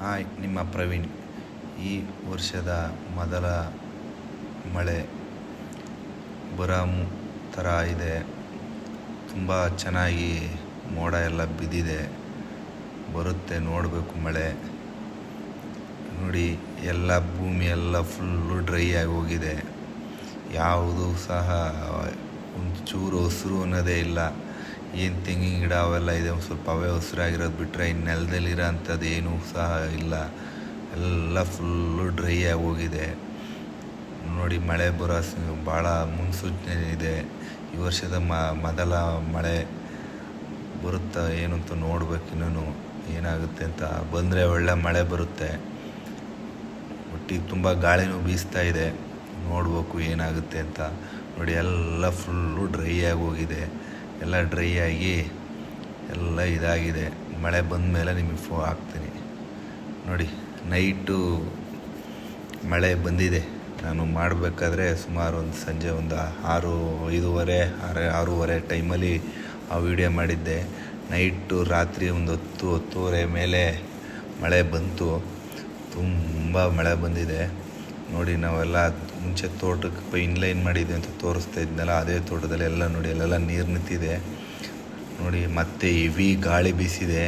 Hi, ನಿಮ್ಮ ಪ್ರವೀಣ್. ಈ ವರ್ಷದ ಮೊದಲ ಮಳೆ ಬರೋ ಥರ ಇದೆ. ತುಂಬ ಚೆನ್ನಾಗಿ ಮೋಡ ಎಲ್ಲ ಬಿದ್ದಿದೆ. ಬರುತ್ತೆ ನೋಡಬೇಕು ಮಳೆ. ನೋಡಿ, ಎಲ್ಲ ಭೂಮಿ ಎಲ್ಲ ಫುಲ್ಲು ಡ್ರೈ ಆಗಿ ಹೋಗಿದೆ. ಯಾವುದು ಸಹ ಒಂದು ಚೂರು ಹಸಿರು ಅನ್ನೋದೇ ಇಲ್ಲ. ಏನು ತೆಂಗಿನ ಗಿಡ ಅವೆಲ್ಲ ಇದೆ, ಒಂದು ಸ್ವಲ್ಪ ಅವೇ ಹಸಿರಾಗಿರೋದು ಬಿಟ್ಟರೆ ಇನ್ನು ನೆಲದಲ್ಲಿರೋ ಅಂಥದ್ದು ಏನೂ ಸಹ ಇಲ್ಲ. ಎಲ್ಲ ಫುಲ್ಲು ಡ್ರೈ ಆಗಿ ಹೋಗಿದೆ. ನೋಡಿ, ಮಳೆ ಬರೋ ಭಾಳ ಮುನ್ಸೂಚನೆ ಇದೆ. ಈ ವರ್ಷದ ಮೊದಲ ಮಳೆ ಬರುತ್ತಾ ಏನು ಅಂತ ನೋಡ್ಬೇಕು ಇನ್ನೂ ಏನಾಗುತ್ತೆ ಅಂತ ಬಂದರೆ ಒಳ್ಳೆ ಮಳೆ ಬರುತ್ತೆ. ಒಟ್ಟಿಗೆ ತುಂಬ ಗಾಳಿನೂ ಬೀಸ್ತಾ ಇದೆ. ನೋಡ್ಬೇಕು ಏನಾಗುತ್ತೆ ಅಂತ. ನೋಡಿ, ಎಲ್ಲ ಫುಲ್ಲು ಡ್ರೈ ಆಗಿ ಹೋಗಿದೆ. ಎಲ್ಲ ಡ್ರೈ ಆಗಿ ಎಲ್ಲ ಇದಾಗಿದೆ. ಮಳೆ ಬಂದ ಮೇಲೆ ನಿಮಗೆ ಫೋ ಹಾಕ್ತೀನಿ. ನೋಡಿ ನೈಟು ಮಳೆ ಬಂದಿದೆ. ನಾನು ಮಾಡಬೇಕಾದ್ರೆ ಸುಮಾರು ಒಂದು ಸಂಜೆ ಒಂದು ಆರು, ಐದೂವರೆ, ಆರು, ಆರೂವರೆ ಟೈಮಲ್ಲಿ ಆ ವಿಡಿಯೋ ಮಾಡಿದ್ದೆ. ನೈಟು ರಾತ್ರಿ ಒಂದು ಹತ್ತು, ಹತ್ತುವರೆ ಮೇಲೆ ಮಳೆ ಬಂತು. ತುಂಬ ಮಳೆ ಬಂದಿದೆ. ನೋಡಿ, ನಾವೆಲ್ಲ ಮುಂಚೆ ತೋಟಕ್ಕೆ ಇನ್ಲೈನ್ ಮಾಡಿದ್ದೆ ಅಂತ ತೋರಿಸ್ತಾ ಇದ್ನಲ್ಲ, ಅದೇ ತೋಟದಲ್ಲಿ ಎಲ್ಲ ನೋಡಿ, ಅಲ್ಲೆಲ್ಲ ನೀರು ನಿಂತಿದೆ. ನೋಡಿ, ಮತ್ತೆ ಹೆವಿ ಗಾಳಿ ಬೀಸಿದೆ.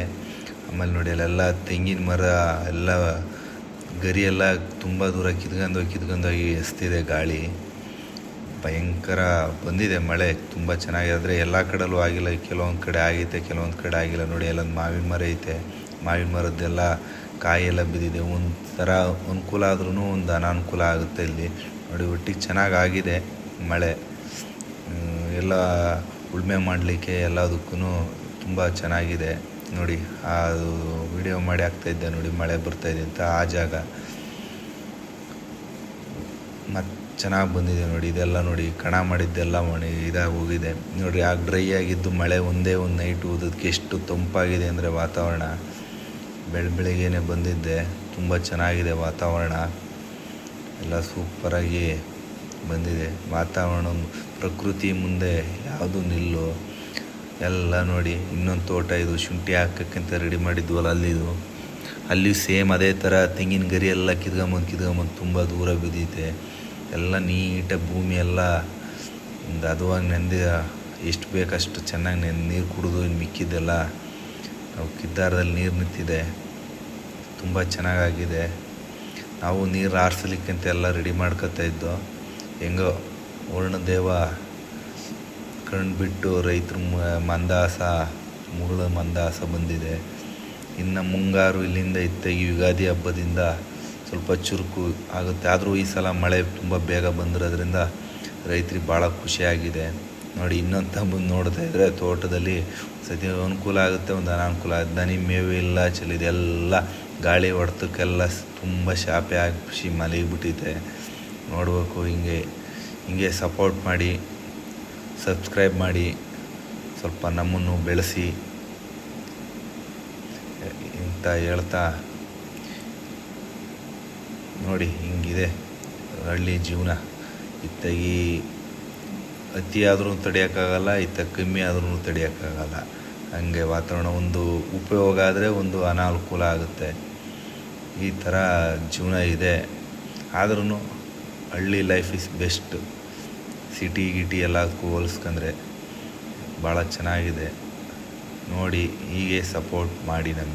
ಆಮೇಲೆ ನೋಡಿ, ಅಲ್ಲೆಲ್ಲ ತೆಂಗಿನ ಮರ, ಎಲ್ಲ ಗರಿ ಎಲ್ಲ ತುಂಬ ದೂರ ಕಿತ್ಕೊಂಡೋಗಿ ಕಿತ್ಕೊಂಡೋಗಿ ಎಸ್ತಿದೆ ಗಾಳಿ. ಭಯಂಕರ ಬಂದಿದೆ ಮಳೆ, ತುಂಬ ಚೆನ್ನಾಗಿದೆ. ಆದರೆ ಎಲ್ಲ ಕಡೆಯಲ್ಲೂ ಆಗಿಲ್ಲ, ಕೆಲವೊಂದು ಕಡೆ ಆಗೈತೆ, ಕೆಲವೊಂದು ಕಡೆ ಆಗಿಲ್ಲ. ನೋಡಿ, ಅಲ್ಲೊಂದು ಮಾವಿನ ಮರ ಐತೆ. ಮಾವಿನ ಮರದ್ದೆಲ್ಲ ಕಾಯಿ ಎಲ್ಲ ಬಿದ್ದಿದೆ. ಒಂಥರ ಥರ ಅನುಕೂಲ ಆದ್ರೂ ಒಂದು ಅನಾನುಕೂಲ ಆಗುತ್ತೆ ಇಲ್ಲಿ. ನೋಡಿ ಚೆನ್ನಾಗಿ ಆಗಿದೆ ಮಳೆ ಎಲ್ಲ ಉಳುಮೆ ಮಾಡಲಿಕ್ಕೆ ಎಲ್ಲದಕ್ಕೂ ತುಂಬ ಚೆನ್ನಾಗಿದೆ. ನೋಡಿ ಅದು ವಿಡಿಯೋ ಮಾಡಿ ಹಾಕ್ತಾಯಿದ್ದೆ ನೋಡಿ, ಮಳೆ ಬರ್ತಾಯಿದೆ ಅಂತ ಆ ಜಾಗ. ಮತ್ತು ಚೆನ್ನಾಗಿ ಬಂದಿದೆ ನೋಡಿ, ಇದೆಲ್ಲ ನೋಡಿ, ಕಣ ಮಾಡಿದ್ದೆಲ್ಲ ಮಾಡಿ ಇದಾಗಿ ಹೋಗಿದೆ. ನೋಡಿ ಆಗ ಡ್ರೈ ಆಗಿದ್ದು ಮಳೆ ಒಂದೇ ಒಂದು ನೈಟ್ ಓದೋದಕ್ಕೆ ಎಷ್ಟು ತಂಪಾಗಿದೆ ಅಂದರೆ ವಾತಾವರಣ. ಬೆಳ ಬೆಳಿಗ್ಗೆನೆ ಬಂದಿದ್ದೆ, ತುಂಬ ಚೆನ್ನಾಗಿದೆ ವಾತಾವರಣ. ಎಲ್ಲ ಸೂಪರಾಗಿ ಬಂದಿದೆ. ವಾತಾವರಣ, ಪ್ರಕೃತಿ ಮುಂದೆ ಯಾವುದು ನಿಲ್ಲು, ಎಲ್ಲ ನೋಡಿ. ಇನ್ನೊಂದು ತೋಟ ಇದು, ಶುಂಠಿ ಹಾಕಕ್ಕಿಂತ ರೆಡಿ ಮಾಡಿದ್ವಲ್ಲ ಅಲ್ಲಿದು. ಅಲ್ಲಿ ಸೇಮ್ ಅದೇ ಥರ ತೆಂಗಿನ ಗರಿ ಎಲ್ಲ ಕಿತ್ಕೊಂಬಂದು ಕಿತ್ಕೊಂಬಂದು ತುಂಬ ದೂರ ಬಿದ್ದೈತೆ. ಎಲ್ಲ ನೀಟಾಗಿ ಭೂಮಿ ಎಲ್ಲ, ಒಂದು ಹದವಾಗಿ ನೆಂದಿ ಎಷ್ಟು ಬೇಕಷ್ಟು ಚೆನ್ನಾಗಿ ನೆನ್, ನೀರು ಕುಡಿದು ಇನ್ನು ಮಿಕ್ಕಿದ್ದೆಲ್ಲ. ನಾವು ಕಿದ್ದಾರದಲ್ಲಿ ನೀರು ನಿಂತಿದೆ. ತುಂಬ ಚೆನ್ನಾಗಾಗಿದೆ. ನಾವು ನೀರು ಆರಿಸ್ಲಿಕ್ಕಂತ ಎಲ್ಲ ರೆಡಿ ಮಾಡ್ಕೊತಾ ಇದ್ದೋ, ಹೆಂಗೋ ವರ್ಣದೇವ ಕಣ್ಣು ಬಿಟ್ಟು ರೈತರ ಮಂದಾಸ ಮುಗಳ ಮಂದಾಸ ಬಂದಿದೆ. ಇನ್ನು ಮುಂಗಾರು ಇಲ್ಲಿಂದ ಇತ್ತಾಗಿ ಯುಗಾದಿ ಹಬ್ಬದಿಂದ ಸ್ವಲ್ಪ ಚುರುಕು ಆಗುತ್ತೆ. ಆದರೂ ಈ ಸಲ ಮಳೆ ತುಂಬ ಬೇಗ ಬಂದಿರೋದ್ರಿಂದ ರೈತರಿಗೆ ಭಾಳ ಖುಷಿಯಾಗಿದೆ ನೋಡಿ, ಇನ್ನೊಂದು ತಂಬ ನೋಡ್ತಾ ಇದ್ದರೆ ತೋಟದಲ್ಲಿ ಸತಿ ಅನುಕೂಲ ಆಗುತ್ತೆ, ಒಂದು ಅನಾನುಕೂಲ. ದನಿ ಮೇವು ಇಲ್ಲ ಚೆಲ್ಲಿದೆ ಎಲ್ಲ ಗಾಳಿ ಹೊಡೆತಕ್ಕೆಲ್ಲ ತುಂಬ ಶಾಪೆ ಆಗಿಸಿ ಮಲಗಿಬಿಟ್ಟಿದೆ ನೋಡಬೇಕು, ಹಿಂಗೆ ಹಿಂಗೆ ಸಪೋರ್ಟ್ ಮಾಡಿ ಸಬ್ಸ್ಕ್ರೈಬ್ ಮಾಡಿ, ಸ್ವಲ್ಪ ನಮ್ಮನ್ನು ಬೆಳೆಸಿ ಅಂತ ಹೇಳ್ತಾ, ನೋಡಿ ಹಿಂಗಿದೆ ಹಳ್ಳಿ ಜೀವನ. ಇತ್ತಾಗಿ ಅತಿ ಆದ್ರೂ ತಡೆಯೋಕ್ಕಾಗಲ್ಲ, ಇತ್ತ ಕಮ್ಮಿ ಆದ್ರೂ ತಡೆಯೋಕ್ಕಾಗಲ್ಲ. ಹಂಗೆ ವಾತಾವರಣ, ಒಂದು ಉಪಯೋಗ ಆದರೆ ಒಂದು ಅನಾನುಕೂಲ ಆಗುತ್ತೆ. ಈ ಥರ ಜೀವನ ಇದೆ. ಆದ್ರೂ ಹಳ್ಳಿ ಲೈಫ್ ಇಸ್ ಬೆಸ್ಟ್ ಸಿಟಿ ಗಿಟಿ ಎಲ್ಲದಕ್ಕೂ ಹೋಲಿಸ್ಕೊಂಡ್ರೆ ಭಾಳ ಚೆನ್ನಾಗಿದೆ. ನೋಡಿ, ಹೀಗೆ ಸಪೋರ್ಟ್ ಮಾಡಿ ನಮಗೆ.